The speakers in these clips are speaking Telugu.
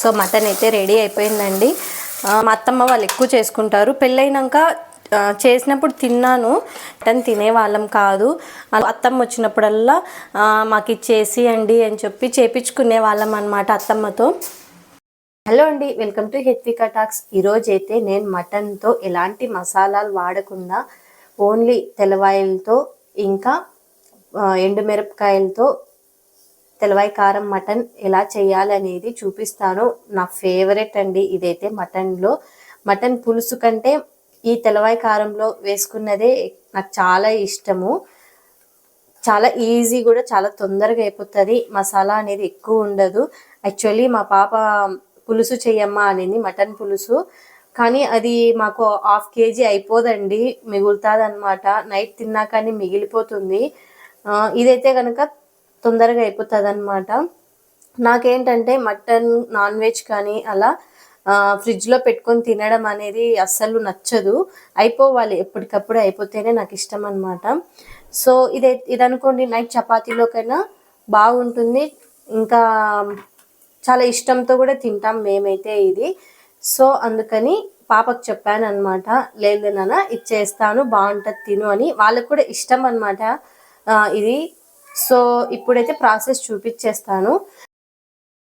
సో మటన్ అయితే రెడీ అయిపోయిందండి. మా అత్తమ్మ వాళ్ళు ఎక్కువ చేసుకుంటారు. పెళ్ళైనాక చేసినప్పుడు తిన్నాను. మటన్ తినేవాళ్ళం కాదు. అత్తమ్మ వచ్చినప్పుడల్లా మాకు ఇచ్చేసి అండి అని చెప్పి చేపించుకునే వాళ్ళం అనమాట అత్తమ్మతో. హలో అండి వెల్కమ్ టు హెత్వికా టాక్స్. ఈరోజు అయితే నేను మటన్తో ఎలాంటి మసాలాలు వాడకుండా ఓన్లీ తెల్లవాయలతో ఇంకా ఎండుమిరపకాయలతో తెల్లవాయి కారం మటన్ ఎలా చేయాలనేది చూపిస్తాను. నా ఫేవరెట్ అండి ఇదైతే మటన్లో. మటన్ పులుసు కంటే ఈ తెల్లవాయి కారంలో వేసుకున్నదే నాకు చాలా ఇష్టము. చాలా ఈజీ కూడా చాలా తొందరగా అయిపోతుంది. మసాలా అనేది ఎక్కువ ఉండదు. యాక్చువల్లీ మా పాప పులుసు చెయ్యమ్మా అనేది మటన్ పులుసు. కానీ అది మాకు హాఫ్ కేజీ అయిపోదండి మిగులుతుంది అనమాట నైట్ తిన్నా కానీ మిగిలిపోతుంది ఇదైతే కనుక తొందరగా అయిపోతుంది అనమాట నాకేంటంటే మటన్ నాన్ వెజ్ కానీ అలా ఫ్రిడ్జ్లో పెట్టుకొని తినడం అనేది అస్సలు నచ్చదు. అయిపోవాలి ఎప్పటికప్పుడు అయిపోతేనే నాకు ఇష్టం అనమాట సో ఇదే ఇది అనుకోండి నైట్ చపాతీలోకైనా బాగుంటుంది. ఇంకా చాలా ఇష్టంతో కూడా తింటాం మేమైతే ఇది. సో అందుకని పాపకు చెప్పాను అనమాట లేదు నాన్న ఇది చేస్తాను బాగుంటుంది తిను అని. వాళ్ళకు కూడా ఇష్టం అనమాట ఇది. సో ఇప్పుడైతే ప్రాసెస్ చూపించేస్తాను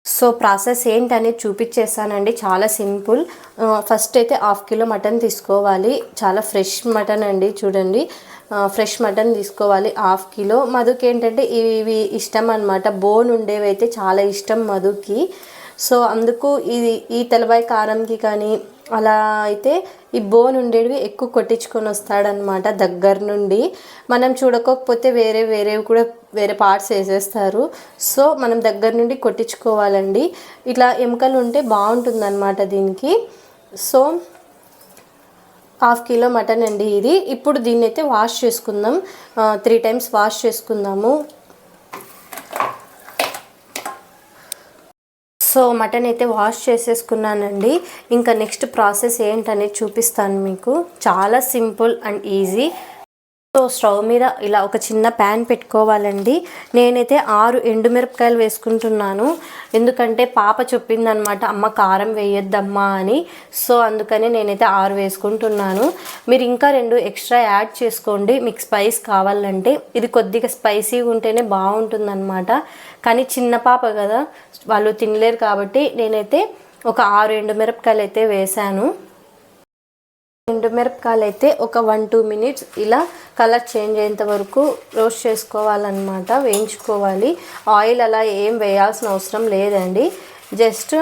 సో ప్రాసెస్ ఏంటనేది చూపించేస్తానండి చాలా సింపుల్. ఫస్ట్ అయితే హాఫ్ కిలో మటన్ తీసుకోవాలి. చాలా ఫ్రెష్ మటన్ అండి చూడండి. ఫ్రెష్ మటన్ తీసుకోవాలి హాఫ్ కిలో. మధుకి ఏంటంటే ఇవి ఇష్టం అనమాట బోన్ ఉండేవి అయితే చాలా ఇష్టం మధుకి. సో అందుకు ఇది ఈ తెలబాయి కారంకి కానీ అలా అయితే ఈ బోన్ ఉండేవి ఎక్కువ కొట్టించుకొని వస్తాడనమాట దగ్గర నుండి. మనం చూడకపోతే వేరే వేరేవి కూడా వేరే పార్ట్స్ వేసేస్తారు. సో మనం దగ్గర నుండి కొట్టించుకోవాలండి. ఇట్లా ఎముకలు ఉంటే బాగుంటుందన్నమాట దీనికి. సో హాఫ్ కిలో మటన్ అండి ఇది. ఇప్పుడు దీన్ని అయితే వాష్ చేసుకుందాం త్రీ టైమ్స్ వాష్ చేసుకుందాము. సో మటన్ అయితే వాష్ చేసేసుకున్నానండి. ఇంకా నెక్స్ట్ ప్రాసెస్ ఏంటనేది చూపిస్తాను మీకు. చాలా simple and easy. So stove మీద ఇలా ఒక చిన్న ప్యాన్ పెట్టుకోవాలండి. నేనైతే ఆరు ఎండుమిరపకాయలు వేసుకుంటున్నాను. ఎందుకంటే పాప చెప్పిందనమాట అమ్మ కారం వేయొద్దమ్మా అని. సో అందుకని నేనైతే ఆరు వేసుకుంటున్నాను. మీరు ఇంకా రెండు ఎక్స్ట్రా యాడ్ చేసుకోండి. మీకు స్పైస్ కావాలంటే. ఇది కొద్దిగా స్పైసీగా ఉంటేనే బాగుంటుందన్నమాట కానీ చిన్న పాప కదా వాళ్ళు తినలేరు కాబట్టి నేనైతే ఒక ఆరు ఎండుమిరపకాయలు అయితే వేశాను. ఎండుమిరపకాయలు అయితే ఒక వన్ టూ మినిట్స్ ఇలా కలర్ చేంజ్ అయ్యేంత వరకు రోస్ట్ చేసుకోవాలన్నమాట వేయించుకోవాలి. ఆయిల్ అలా ఏం వేయాల్సిన అవసరం లేదండి. జస్ట్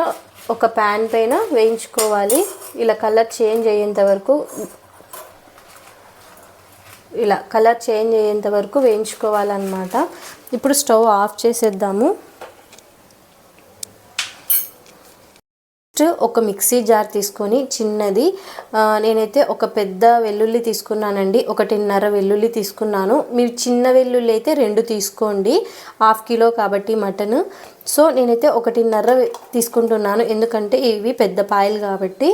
ఒక ప్యాన్ పైన వేయించుకోవాలి. ఇలా కలర్ చేంజ్ అయ్యేంత వరకు ఇలా కలర్ చేంజ్ అయ్యేంత వరకు వేయించుకోవాలన్నమాట. ఇప్పుడు స్టవ్ ఆఫ్ చేసేద్దాము. నెక్స్ట్ ఒక మిక్సీ జార్ తీసుకొని చిన్నది నేనైతే ఒక పెద్ద వెల్లుల్లి తీసుకున్నానండి ఒకటిన్నర వెల్లుల్లి తీసుకున్నాను. మీరు చిన్న వెల్లుల్లి అయితే రెండు తీసుకోండి హాఫ్ కిలో కాబట్టి మటన్. సో నేనైతే ఒకటిన్నర తీసుకుంటున్నాను ఎందుకంటే ఇవి పెద్ద పాయలు కాబట్టి.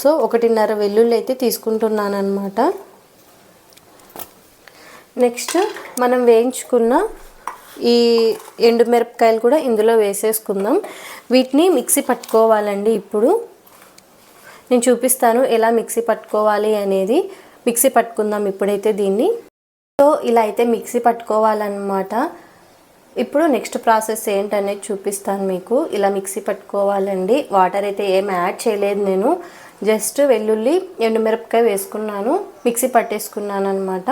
సో ఒకటిన్నర వెల్లుల్లి అయితే తీసుకుంటున్నాను అనమాట నెక్స్ట్ మనం వేయించుకున్న ఈ ఎండుమిరపకాయలు కూడా ఇందులో వేసేసుకుందాం. వీటిని మిక్సీ పట్టుకోవాలండి ఇప్పుడు. నేను చూపిస్తాను ఎలా మిక్సీ పట్టుకోవాలి అనేది. మిక్సీ పట్టుకుందాం ఇప్పుడైతే దీన్ని. సో ఇలా అయితే మిక్సీ పట్టుకోవాలన్నమాట. ఇప్పుడు నెక్స్ట్ ప్రాసెస్ ఏంటనేది చూపిస్తాను మీకు. ఇలా మిక్సీ పట్టుకోవాలండి. వాటర్ అయితే ఏం యాడ్ చేయలేదు నేను. జస్ట్ వెల్లుల్లి ఎండుమిరపకాయ వేసుకున్నాను. మిక్సీ పట్టేసుకున్నాను అనమాట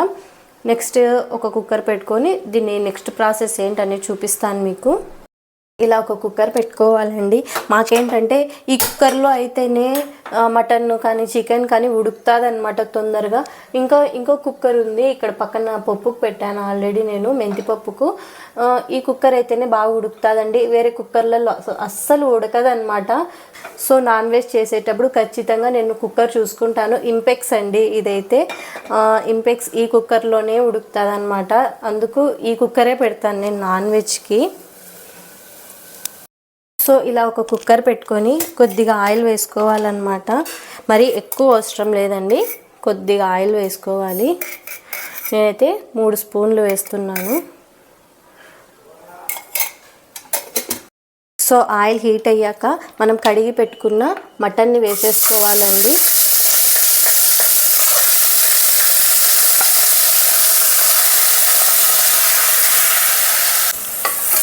నెక్స్ట్ ఒక కుక్కర్ పెట్టుకొని దీన్ని నెక్స్ట్ ప్రాసెస్ ఏంటనేది చూపిస్తాను మీకు. ఇలా ఒక కుక్కర్ పెట్టుకోవాలండి. మాకేంటంటే ఈ కుక్కర్లో అయితేనే మటన్ కానీ చికెన్ కానీ ఉడుకుతుంది అనమాట తొందరగా. ఇంకా ఇంకో కుక్కర్ ఉంది. ఇక్కడ పక్కన పప్పుకు పెట్టాను ఆల్రెడీ నేను మెంతిపప్పుకు. ఈ కుక్కర్ అయితేనే బాగా ఉడుకుతుందండి. వేరే కుక్కర్లలో అస్సలు ఉడకదనమాట సో నాన్ వెజ్ చేసేటప్పుడు ఖచ్చితంగా నేను కుక్కర్ చూసుకుంటాను. ఇంపెక్స్ అండి ఇదైతే. ఇంపెక్స్ ఈ కుక్కర్లోనే ఉడుకుతుంది అనమాట అందుకు ఈ కుక్కరే పెడతాను నేను నాన్ వెజ్కి సో ఇలా ఒక కుక్కర్ పెట్టుకొని కొద్దిగా ఆయిల్ వేసుకోవాలన్నమాట. మరి ఎక్కువ అవసరం లేదండి. కొద్దిగా ఆయిల్ వేసుకోవాలి. నేనైతే మూడు స్పూన్లు వేస్తున్నాను. సో ఆయిల్ హీట్ అయ్యాక మనం కడిగి పెట్టుకున్న మటన్ని వేసేసుకోవాలండి.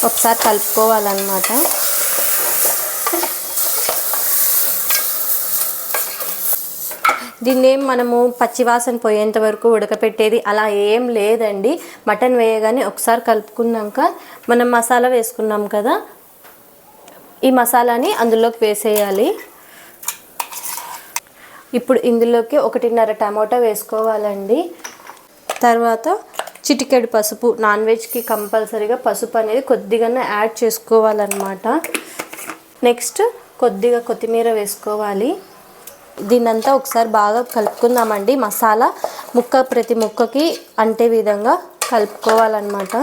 ఒకసారి కలుపుకోవాలన్నమాట. దీన్ని ఏం మనము పచ్చివాసన పోయేంత వరకు ఉడకపెట్టేది. అలా ఏం లేదండి. మటన్ వేయగానే ఒకసారి కలుపుకున్నాక మనం మసాలా వేసుకున్నాం కదా ఈ మసాలాని అందులోకి వేసేయాలి. ఇప్పుడు ఇందులోకి ఒకటిన్నర టమాటా వేసుకోవాలండి. తర్వాత చిటికెడు పసుపు నాన్ వెజ్కి కంపల్సరీగా పసుపు అనేది కొద్దిగానే యాడ్ చేసుకోవాలన్నమాట. నెక్స్ట్ కొద్దిగా కొత్తిమీర వేసుకోవాలి. దీన్నంతా ఒకసారి బాగా కలుపుకుందామండి. మసాలా ముక్క ప్రతి ముక్కకి అంటే విధంగా కలుపుకోవాలన్నమాట.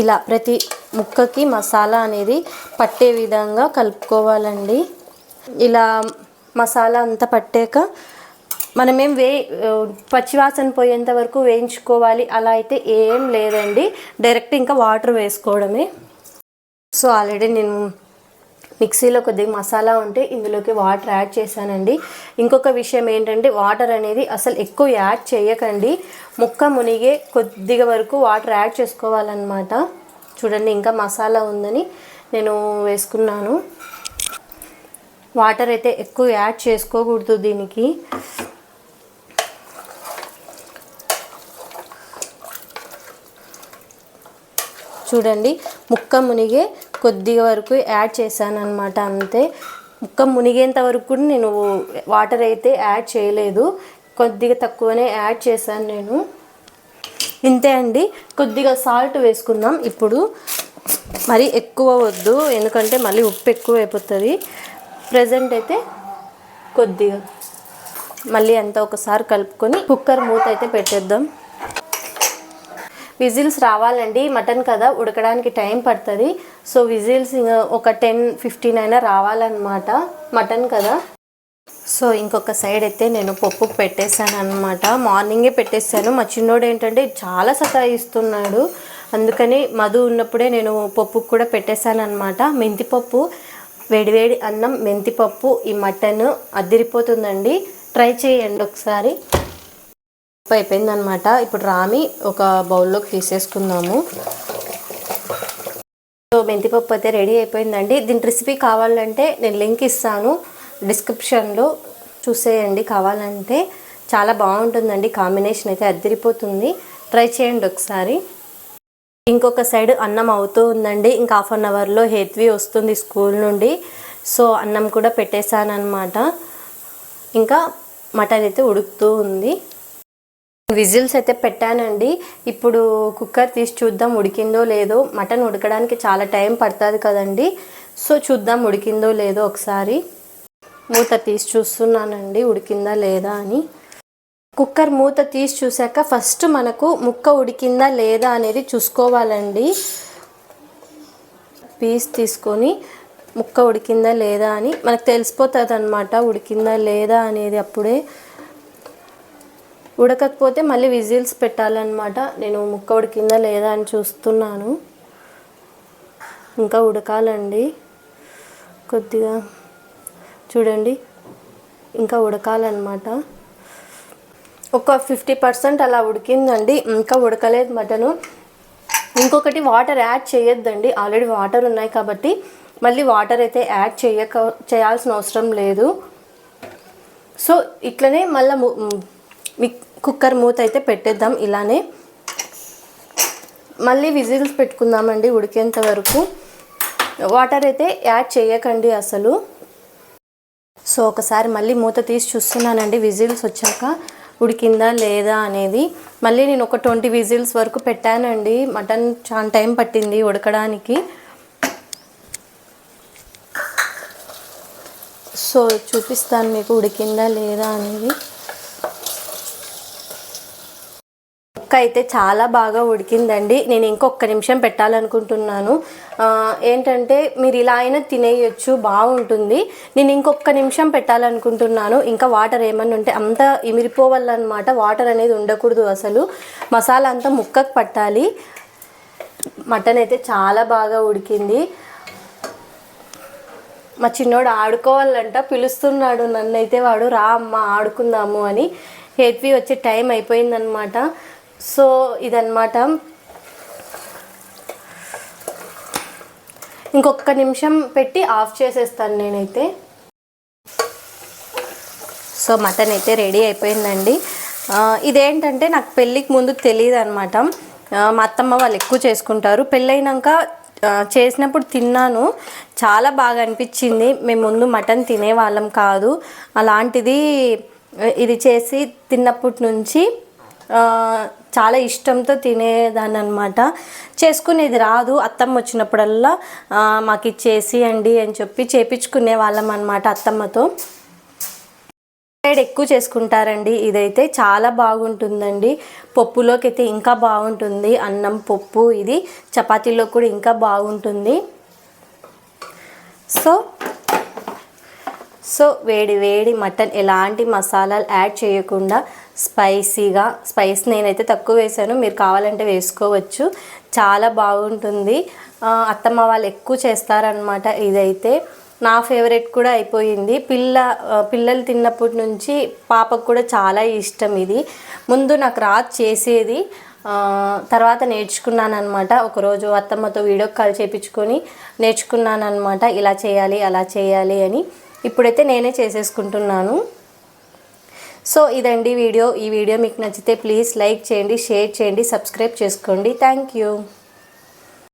ఇలా ప్రతి ముక్కకి మసాలా అనేది పట్టే విధంగా కలుపుకోవాలండి. ఇలా మసాలా అంతా పట్టాక మనమేం వే పచ్చివాసన పోయేంత వరకు వేయించుకోవాలి. అలా అయితే ఏం లేదండి. డైరెక్ట్ ఇంకా వాటర్ వేసుకోవడమే. సో ఆల్రెడీ నేను మిక్సీలో కొద్దిగా మసాలా ఉంటే ఇందులోకి వాటర్ యాడ్ చేశానండి. ఇంకొక విషయం ఏంటంటే వాటర్ అనేది అసలు ఎక్కువ యాడ్ చేయకండి. ముక్క మునిగే కొద్దిగా వరకు వాటర్ యాడ్ చేసుకోవాలన్నమాట. చూడండి ఇంకా మసాలా ఉందని నేను వేసుకున్నాను. వాటర్ అయితే ఎక్కువ యాడ్ చేసుకోకూడదు దీనికి. చూడండి. ముక్క మునిగే కొద్దిగా వరకు యాడ్ చేశాను అనమాట అంతే. ముక్క మునిగేంత వరకు కూడా నేను వాటర్ అయితే యాడ్ చేయలేదు. కొద్దిగా తక్కువనే యాడ్ చేశాను నేను. ఇంతే అండి. కొద్దిగా సాల్ట్ వేసుకుందాం. ఇప్పుడు మరి ఎక్కువ వద్దు. ఎందుకంటే మళ్ళీ ఉప్పు ఎక్కువ అయిపోతుంది ప్రజెంట్ అయితే కొద్దిగా. మళ్ళీ అంతా ఒకసారి కలుపుకొని కుక్కర్ మూత అయితే పెట్టేద్దాం. విజిల్స్ రావాలండి మటన్ కదా ఉడకడానికి టైం పడుతుంది. సో విజిల్స్ ఒక టెన్ ఫిఫ్టీన్ అయినా రావాలన్నమాట మటన్ కదా. సో ఇంకొక సైడ్ అయితే నేను పప్పు పెట్టేశాను అనమాట మార్నింగే పెట్టేశాను. మా చిన్నోడు ఏంటంటే చాలా సతాయిస్తున్నాడు. అందుకని మధు ఉన్నప్పుడే నేను పప్పు కూడా పెట్టేశాను అనమాట మెంతిపప్పు వేడివేడి అన్నం మెంతిపప్పు ఈ మటన్ అదిరిపోతుందండి. ట్రై చేయండి ఒకసారి. అయిపోయిందనమాట. ఇప్పుడు రామి ఒక బౌల్లోకి తీసేసుకుందాము. సో మెంతిపప్పు అయితే రెడీ అయిపోయిందండి. దీని రెసిపీ కావాలంటే నేను లింక్ ఇస్తాను. డిస్క్రిప్షన్లో చూసేయండి కావాలంటే. చాలా బాగుంటుందండి. కాంబినేషన్ అయితే అద్దరిపోతుంది. ట్రై చేయండి ఒకసారి. ఇంకొక సైడ్ అన్నం అవుతూ ఉందండి. ఇంకా హాఫ్ అన్ అవర్లో హెత్వి వస్తుంది స్కూల్ నుండి. సో అన్నం కూడా పెట్టేశాను అనమాట ఇంకా మటన్ అయితే ఉడుకుతూ ఉంది. విజిల్స్ అయితే పెట్టానండి. ఇప్పుడు కుక్కర్ తీసి చూద్దాం ఉడికిందో లేదో. మటన్ ఉడకడానికి చాలా టైం పడుతుంది కదండి. సో చూద్దాం ఉడికిందో లేదో ఒకసారి. మూత తీసి చూస్తున్నానండి ఉడికిందా లేదా అని. కుక్కర్ మూత తీసి చూసాక ఫస్ట్ మనకు ముక్క ఉడికిందా లేదా అనేది చూసుకోవాలండి. పీస్ తీసుకొని ముక్క ఉడికిందా లేదా అని. మనకు తెలిసిపోతుంది అనమాట ఉడికిందా లేదా అనేది అప్పుడే ఉడకకపోతే మళ్ళీ విజిల్స్ పెట్టాలన్నమాట. నేను ముక్క ఉడికిందా లేదా అని చూస్తున్నాను. ఇంకా ఉడకాలండి. కొద్దిగా చూడండి. ఇంకా ఉడకాలన్నమాట. ఒక ఫిఫ్టీ పర్సెంట్ అలా ఉడికిందండి. ఇంకా ఉడకలేదు మటను. ఇంకొకటి వాటర్ యాడ్ చేయొద్దండి. ఆల్రెడీ వాటర్ ఉన్నాయి కాబట్టి మళ్ళీ వాటర్ అయితే యాడ్ చేయక చేయాల్సిన అవసరం లేదు. సో ఇట్లనే మళ్ళీ మీ కుక్కర్ మూత అయితే పెట్టేద్దాం ఇలానే. మళ్ళీ విజిల్స్ పెట్టుకుందామండి ఉడికేంత వరకు. వాటర్ అయితే యాడ్ చేయకండి అసలు. సో ఒకసారి మళ్ళీ మూత తీసి చూస్తున్నానండి విజిల్స్ వచ్చాక ఉడికిందా లేదా అనేది. మళ్ళీ నేను ఒక ట్వంటీ విజిల్స్ వరకు పెట్టానండి మటన్ చాలా టైం పట్టింది ఉడకడానికి. సో చూపిస్తాను మీకు ఉడికిందా లేదా అనేది. ముక్క అయితే చాలా బాగా ఉడికిందండి. నేను ఇంకొక నిమిషం పెట్టాలనుకుంటున్నాను. ఏంటంటే మీరు ఇలా అయినా తినేయచ్చు బాగుంటుంది. నేను ఇంకొక నిమిషం పెట్టాలనుకుంటున్నాను. ఇంకా వాటర్ ఏమన్నా ఉంటే అంతా ఇమిరిపోవాలన్నమాట. వాటర్ అనేది ఉండకూడదు అసలు. మసాలా అంతా ముక్కకు పట్టాలి. మటన్ అయితే చాలా బాగా ఉడికింది. మా చిన్నోడు ఆడుకోవాలంట పిలుస్తున్నాడు నన్ను అయితే వాడు రా అమ్మ ఆడుకుందాము అని. హెత్వి వచ్చే టైం అయిపోయిందనమాట సో ఇదన్నమాట. ఇంకొక నిమిషం పెట్టి ఆఫ్ చేసేస్తాను నేనైతే. సో మటన్ అయితే రెడీ అయిపోయిందండి. ఇదేంటంటే నాకు పెళ్ళికి ముందు తెలియదు అనమాట మా అత్తమ్మ వాళ్ళు ఎక్కువ చేసుకుంటారు. పెళ్ళైనాక చేసినప్పుడు తిన్నాను. చాలా బాగా అనిపించింది. మేము ముందు మటన్ తినేవాళ్ళం కాదు. అలాంటిది ఇది చేసి తిన్నప్పటి నుంచి చాలా ఇష్టంతో తినేదాన్ని అనమాట చేసుకునేది రాదు. అత్తమ్మ వచ్చినప్పుడల్లా మాకు ఇచ్చేసి అండి అని చెప్పి చేపించుకునే వాళ్ళం అనమాట అత్తమ్మతో. సైడ్ ఎక్కువ చేసుకుంటారండి. ఇదైతే చాలా బాగుంటుందండి. పప్పులోకి అయితే ఇంకా బాగుంటుంది. అన్నం పప్పు ఇది చపాతీలో కూడా ఇంకా బాగుంటుంది. సో సో వేడి వేడి మటన్ ఎలాంటి మసాలాలు యాడ్ చేయకుండా స్పైసీగా స్పైస్ నేనైతే తక్కువ వేసాను మీరు కావాలంటే వేసుకోవచ్చు. చాలా బాగుంటుంది. అత్తమ్మ వాళ్ళు ఎక్కువ చేస్తారనమాట ఇదైతే. నా ఫేవరెట్ కూడా అయిపోయింది. పిల్ల పిల్లలు తిన్నప్పటి నుంచి పాపకు కూడా చాలా ఇష్టం ఇది. ముందు నాకు రాదు చేసేది. తర్వాత నేర్చుకున్నాను అనమాట ఒకరోజు అత్తమ్మతో వీడియో కాల్ చేయించుకొని నేర్చుకున్నాను అనమాట ఇలా చేయాలి అలా చేయాలి అని. ఇప్పుడైతే నేనే చేసేసుకుంటున్నాను. సో ఇదండి వీడియో. ఈ వీడియో మీకు నచ్చితే ప్లీజ్ లైక్ చేయండి షేర్ చేయండి సబ్స్క్రైబ్ చేసుకోండి. Thank you.